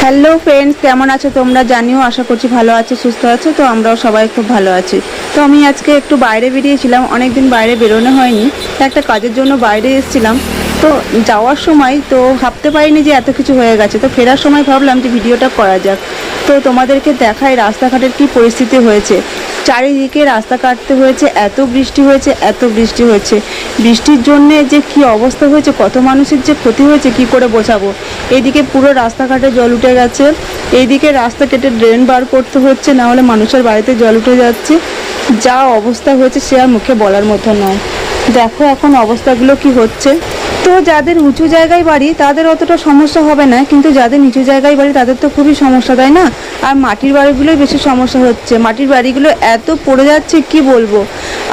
Hello friends কেমন আছো তোমরা? জানিও, আশা করছি ভালো আছো, সুস্থ আছো, তো আমরাও সবাই খুব ভালো আছি। তো আমি আজকে একটু বাইরে বেরিয়েছিলাম, অনেকদিন বাইরে বেরোনো হয়নি, একটা কাজের জন্য বাইরে এসেছিলাম। তো যাওয়ার সময় তো ভাবতে পারিনি যে এত কিছু হয়ে গেছে। তো ফেরার সময় ভাবলাম যে ভিডিওটা করা যাক। তো তোমাদেরকে দেখাই রাস্তাঘাটের কি পরিস্থিতি হয়েছে। চারিদিকে রাস্তা কাটতে হয়েছে, এত বৃষ্টি হয়েছে, এত বৃষ্টি হয়েছে। বৃষ্টির জন্যে যে কি অবস্থা হয়েছে, কত মানুষের যে ক্ষতি হয়েছে, কি করে বোঝাবো? এইদিকে পুরো রাস্তাঘাটে জল উঠে গেছে। এইদিকে রাস্তা কেটে ড্রেন বার করতে হচ্ছে, না হলে মানুষের বাড়িতে জল উঠে যাচ্ছে। যা অবস্থা হয়েছে সে আর মুখে বলার মতো নয়। দেখো এখন অবস্থাগুলো কি হচ্ছে। তো যাদের উঁচু জায়গায় বাড়ি, তাদের অতটা সমস্যা হবে না, কিন্তু যাদের নিচু জায়গায় বাড়ি, তাদের তো খুবই সমস্যা, তাই না? আর মাটির বাড়িগুলোই বেশি সমস্যা হচ্ছে। মাটির বাড়িগুলো এত পড়ে যাচ্ছে, কি বলব?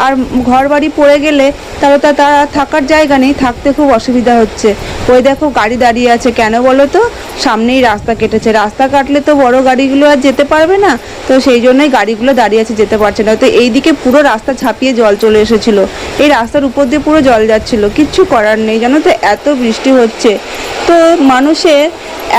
আর ঘর বাড়ি পড়ে গেলে তারা তা তারা থাকার জায়গা নেই, থাকতে খুব অসুবিধা হচ্ছে। ওই দেখো গাড়ি দাঁড়িয়ে আছে, কেন বলো তো? সামনেই রাস্তা কেটেছে। রাস্তা কাটলে তো বড় গাড়িগুলো আর যেতে পারবে না। তো সেই জন্যই গাড়িগুলো দাঁড়িয়ে আছে, যেতে পারছে না। তো এইদিকে পুরো রাস্তা ছাপিয়ে জল চলে এসেছিল। এই রাস্তার উপর দিয়ে পুরো জল যাচ্ছিল। কিচ্ছু করার নেই, জানো তো? এত বৃষ্টি হচ্ছে। তো মানুষের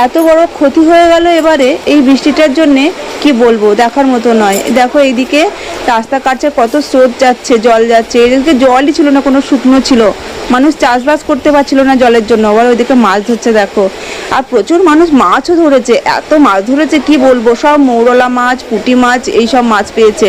এত বড় ক্ষতি হয়ে গেল এবারে এই বৃষ্টিটার জন্যে, কি বলব, দেখার মতো নয়। দেখো এইদিকে রাস্তা কাটছে কত স্রোত যাচ্ছে, জল যাচ্ছে। এদিকে জলই ছিল না, কোনো শুকনো ছিল। মানুষ চাষবাস করতে পারছিল না জলের জন্য। আবার ওইদিকে মাছ ধরছে, দেখো। আর প্রচুর মানুষ মাছও ধরেছে। এত মাছ ধরেছে, কি বলব? সব মৌরলা মাছ, পুঁটি মাছ এই সব মাছ পেয়েছে।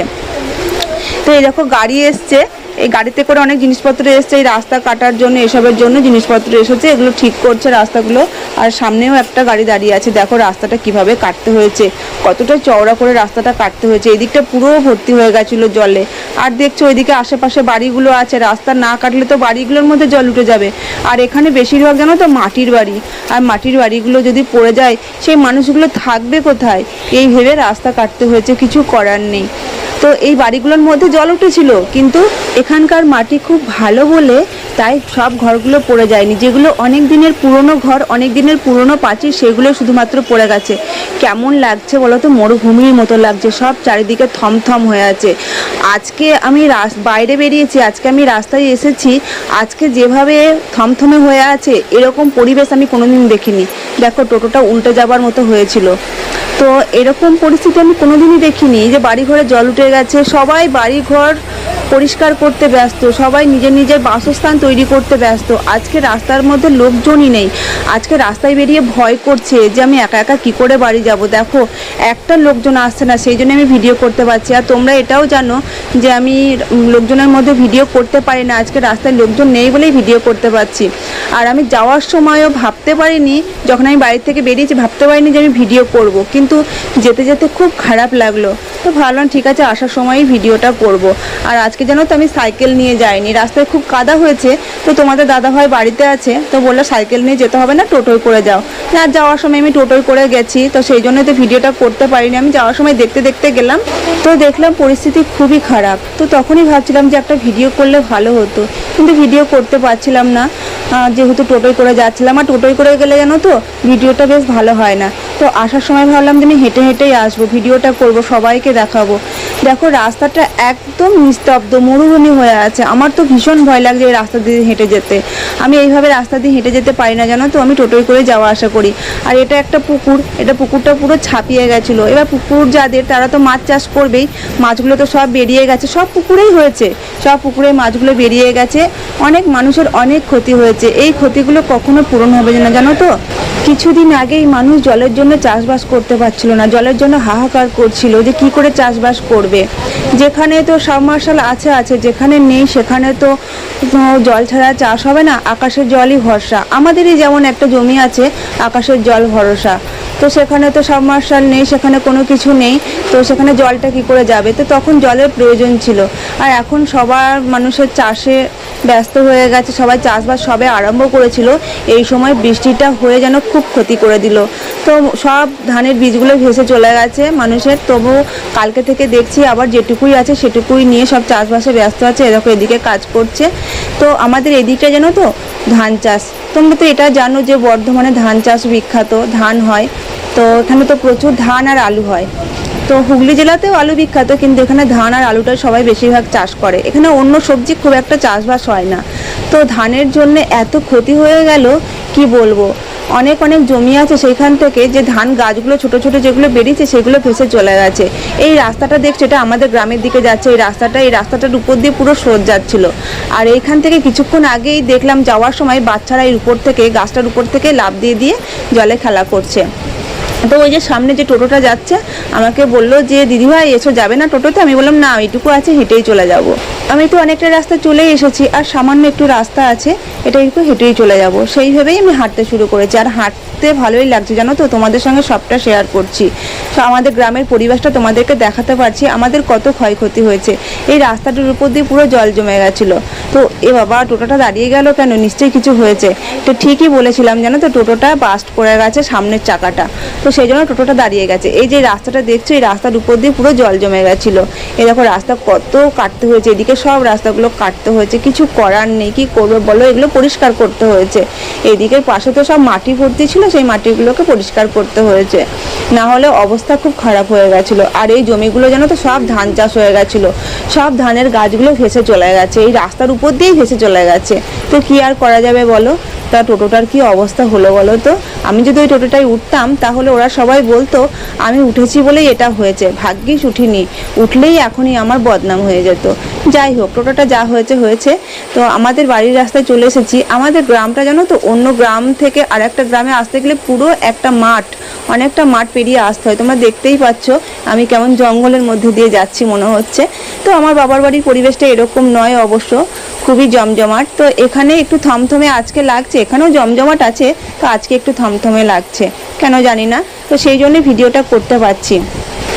তো এই দেখো, গাড়ি এসছে। এই গাড়িতে করে অনেক জিনিসপত্র এসছে, এই রাস্তা কাটার জন্য, এসবের জন্য জিনিসপত্র এসেছে, এগুলো ঠিক করছে রাস্তাগুলো। আর সামনেও একটা গাড়ি দাঁড়িয়ে আছে, দেখো রাস্তাটা কীভাবে কাটতে হয়েছে, কতটা চওড়া করে রাস্তাটা কাটতে হয়েছে এই দিকটা পুরো ভর্তি হয়ে গেছিল জলে। আর দেখছ ওইদিকে আশেপাশে বাড়িগুলো আছে, রাস্তা না কাটলে তো বাড়িগুলোর মধ্যে জল উঠে যাবে। আর এখানে বেশিরভাগ জানো তো মাটির বাড়ি, আর মাটির বাড়িগুলো যদি পড়ে যায়, সেই মানুষগুলো থাকবে কোথায়? এই ভেবে রাস্তা কাটতে হয়েছে, কিছু করার নেই। তো এই বাড়িগুলোর মধ্যে জল উঠেছিল কিন্তু এখানকার মাটি খুব ভালো বলে তাই সব ঘরগুলো পড়ে যায়নি। যেগুলো অনেক দিনের পুরনো ঘর, অনেক দিনের পুরনো প্রাচীর সেগুলো শুধুমাত্র পড়ে গেছে। কেমন লাগছে বলো তো? মরুভূমির মতো লাগছে। সব চারিদিকে থমথম হয়ে আছে। আজকে আমি বাইরে বেরিয়েছি, আজকে আমি রাস্তায় এসেছি। আজকে যেভাবে থমথমে হয়ে আছে, এরকম পরিবেশ আমি কোনোদিন দেখিনি। দেখো, টোটোটা উল্টে যাবার মতো হয়েছিল। তো এরকম পরিস্থিতি আমি কোনোদিনই দেখিনি। যে বাড়ি ঘরে জল উঠে গেছে, সবাই বাড়ি ঘর পরিষ্কার করতে ব্যস্ত, সবাই নিজের নিজের বাসস্থান তৈরি করতে ব্যস্ত। আজকে রাস্তার মধ্যে লোকজনই নেই। আজকে রাস্তায় বেরিয়ে ভয় করছে যে আমি একা একা কি করে বাড়ি যাব। দেখো, একটা লোকজন আসছে না, সেই জন্য আমি ভিডিও করতে পারছি। আর তোমরা এটাও জানো যে আমি লোকজনের মধ্যে ভিডিও করতে পারি না। আজকে রাস্তায় লোকজন নেই বলেই ভিডিও করতে পারছি। আর আমি যাওয়ার সময়ও ভাবতে পারিনি, যখন আমি বাড়ি থেকে বেরিয়েছি, ভাবতে পারিনি যে আমি ভিডিও করব। কিন্তু যেতে যেতে খুব খারাপ লাগল। তো ভাবলাম ঠিক আছে, আসার সময়ই ভিডিওটা করব। আর আজকে জানো তো আমি সাইকেল নিয়ে যাইনি। রাস্তায় খুব কাদা হয়েছে, তো তোমাদের দাদাভাই বাড়িতে আছে, তো বলল সাইকেল নিয়ে যেতে হবে না, টোটোয় করে যাও। না, যাওয়ার সময় আমি টোটোয় করে গেছি, তো সেই জন্য তো ভিডিওটা করতে পারিনি। আমি যাওয়ার সময় দেখতে দেখতে গেলাম, তো দেখলাম পরিস্থিতি খুবই খারাপ। তো তখনই ভাবছিলাম যে একটা ভিডিও করলে ভালো হতো। কিন্তু ভিডিও করতে পারছিলাম না যেহেতু টোটোয় করে যাচ্ছিলাম। আর টোটোয় করে গেলে জানো তো, ভিডিওটা বেশ ভালো হয় না। তো আসার সময় ভাবলাম যে আমি হেঁটে হেঁটেই আসব, ভিডিওটা করব, সবাইকে দেখাবো। দেখো, রাস্তাটা একদম নিস্তব্ধ, মরুভূমি হয়ে আছে। আমার তো ভীষণ ভয় লাগছে এই রাস্তা দিয়ে হেঁটে যেতে। আমি এইভাবে রাস্তা দিয়ে হেঁটে যেতে পারি না, জানো তো? আমি টোটোয় করে যাওয়া আসা করি। আর এটা একটা পুকুর, এটা পুকুরটা পুরো ছাপিয়ে গেছিল। এবার পুকুর যাদের, তারা তো মাছ চাষ করবেই। মাছগুলো তো সব বেরিয়ে গেছে, সব পুকুরেই হয়েছে। সব পুকুরে মাছগুলো বেরিয়ে গেছে। অনেক মানুষের অনেক ক্ষতি হয়েছে। এই ক্ষতিগুলো কখনো পূরণ হবে না, জানো তো? কিছুদিন আগেই মানুষ জলের জন্য চাষবাস করতে পারছিল না, জলের জন্য হাহাকার করছিল যে কি করে চাষবাস করবে। যেখানে তো সাবমার্শাল আছে আছে, যেখানে নেই সেখানে তো জল ছাড়া চাষ হবে না, আকাশের জলই ভরসা। আমাদেরই যেমন একটা জমি আছে, আকাশের জল ভরসা। তো সেখানে তো সাবমার্শাল নেই, সেখানে কোনো কিছু নেই। তো সেখানে জলটা কি করে যাবে? তো তখন জলের প্রয়োজন ছিল। আর এখন সবার মানুষের চাষে ব্যস্ত হয়ে গেছে, সবাই চাষবাস সবে আরম্ভ করেছিল। এই সময় বৃষ্টিটা হয়ে যেন খুব ক্ষতি করে দিল। তো সব ধানের বীজগুলো ভেসে চলে গেছে মানুষের। তবু কালকে থেকে দেখছি আবার যেটুকুই আছে সেটুকুই নিয়ে সব চাষবাসে ব্যস্ত আছে। এরকম এদিকে কাজ করছে। তো আমাদের এদিকটা যেন তো? ধান চাষ। তোমরা তো এটা জানো যে বর্ধমানে ধান চাষ বিখ্যাত। ধান হয়। তো এখানে তো প্রচুর ধান আর আলু হয়। তো হুগলি জেলাতেও আলু বিখ্যাত, কিন্তু এখানে ধান আর আলুটা সবাই বেশিরভাগ চাষ করে। এখানে অন্য সবজি খুব একটা চাষবাস হয় না। তো ধানের জন্য এত ক্ষতি হয়ে গেল, কি বলব? অনেক অনেক জমি আছে সেইখান থেকে যে ধান গাছগুলো ছোট ছোট যেগুলো বেরিয়েছে সেগুলো ভেসে চলে গেছে। এই রাস্তাটা দেখছ, এটা আমাদের গ্রামের দিকে যাচ্ছে। এই রাস্তাটা, এই রাস্তাটার উপর দিয়ে পুরো স্রোত যাচ্ছিল। আর এইখান থেকে কিছুক্ষণ আগেই দেখলাম যাওয়ার সময় বাচ্চারা এর উপর থেকে, গাছটার উপর থেকে লাফ দিয়ে দিয়ে জলে খেলা করছে। তো ওই যে সামনে যে টোটোটা যাচ্ছে, আমাকে বলল যে, দিদিভাই, এসো, যাবে না টোটোতে? আমি বললাম, না এইটুকু আছে, হেঁটেই চলে যাব। আমি তো অনেকটা রাস্তা চলেই এসেছি, আর সামান্য একটু রাস্তা আছে, এটা একটু হেঁটেই চলে যাব। সেই ভেবেই আমি হাঁটতে শুরু করেছি, আর হাঁটতে ভালোই লাগছে, জানো তো? তোমাদের সঙ্গে সবটা শেয়ার করছি। আমাদের গ্রামের পরিবেশটা তোমাদেরকে দেখাতে পারছি, আমাদের কত ক্ষয়ক্ষতি হয়েছে। এই রাস্তাটার উপর দিয়ে পুরো জল জমে গেছিল। তো এ বাবা, টোটোটা দাঁড়িয়ে গেল কেন? নিশ্চয়ই কিছু হয়েছে। তো ঠিকই বলেছিলাম, জানো তো? টোটোটা বাস্ট করে গেছে সামনের চাকাটা। তো সেই জন্য টোটোটা দাঁড়িয়ে গেছে। এই যে রাস্তাটা দেখছ, এই রাস্তার উপর দিয়ে পুরো জল জমে গেছিল। এই দেখো, রাস্তা কত কাটতে হয়েছে। এদিকে সব রাস্তাগুলো কাটতে হয়েছে। কিছু করার নেই, কি করবে বলো? এগুলো পরিষ্কার করতে হয়েছে। এদিকে পাশে তো সব মাটি ভর্তি ছিল সেই মাটিগুলোকে পরিষ্কার করতে হয়েছে। না হলে অবস্থা খুব খারাপ হয়ে গেছিল। আর এই জমিগুলো যেন তো সব ধান চাষ হয়ে গেছিল। সব ধানের গাছগুলো ভেসে চলে গেছে। এই রাস্তার উপর দিয়েই ভেসে চলে গেছে। তো কি আর করা যাবে বলো? তা টোটোটার কি অবস্থা হলো বলো তো? আমি যদি ওই টোটোটায় উঠতাম, তাহলে ওরা সবাই বলতো, আমি উঠেছি বলেই এটা হয়েছে। ভাগ্যিস উঠিনি। উঠলেই এখনই আমার বদনাম হয়ে যেত। যাই হোক, টোটোটা যা হয়েছে হয়েছে। তো আমাদের বাড়ির রাস্তায় চলে এসেছি। আমাদের গ্রামটা জানো তো, অন্য গ্রাম থেকে আর একটা গ্রামে আসতে গেলে পুরো একটা মাঠ, অনেকটা মাঠ পেরিয়ে আসতে হয়। তোমরা দেখতেই পাচ্ছ, আমি কেমন জঙ্গলের মধ্যে দিয়ে যাচ্ছি মনে হচ্ছে। তো আমার বাবার বাড়ির পরিবেশটা এরকম নয় অবশ্য। খুবই জমজমাট। তো এখানে একটু থমথমে আজকে লাগছে, এখানেও জমজমাট আছে, তো আজকে একটু থমথমে লাগছে। কেন জানি না, তো সেই জন্য ভিডিওটা করতে পারছি।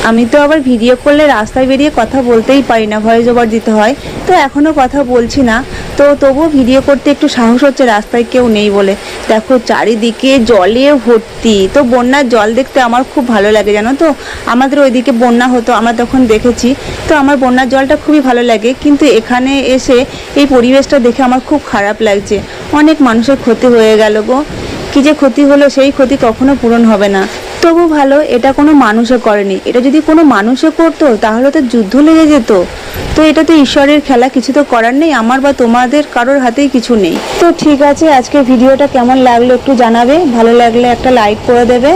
আমি তো আবার ভিডিও করলে রাস্তায় বেরিয়ে কথা বলতেই পারি না, ভয়েস ওভার দিতে হয়। তো এখনও কথা বলছি না। তো তবুও ভিডিও করতে একটু সাহস হচ্ছে, রাস্তায় কেউ নেই বলে। দেখো, চারিদিকে জলে ভর্তি। তো বন্যার জল দেখতে আমার খুব ভালো লাগে, জানো তো? আমাদের ওইদিকে বন্যা হতো, আমরা তখন দেখেছি। তো আমার বন্যার জলটা খুবই ভালো লাগে, কিন্তু এখানে এসে এই পরিবেশটা দেখে আমার খুব খারাপ লাগছে। অনেক মানুষের ক্ষতি হয়ে গেল গো। কি যে ক্ষতি হলো সেই ক্ষতি কখনো পূরণ হবে না। তবু ভালো, এটা কোনো মানুষে করেনি। এটা যদি কোনো মানুষে করতো, তাহলে তো যুদ্ধ লেগে যেত। তো এটা তো ঈশ্বরের খেলা, কিছু তো করার নেই। আমার বা তোমাদের কারোর হাতেই কিছু নেই। তো ঠিক আছে আজকে ভিডিওটা কেমন লাগল একটু জানাবে। ভালো লাগলে একটা লাইক করে দেবে।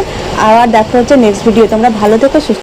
আবার দেখা হচ্ছে নেক্সট ভিডিও তোমরা ভালো থেকো, সুস্থ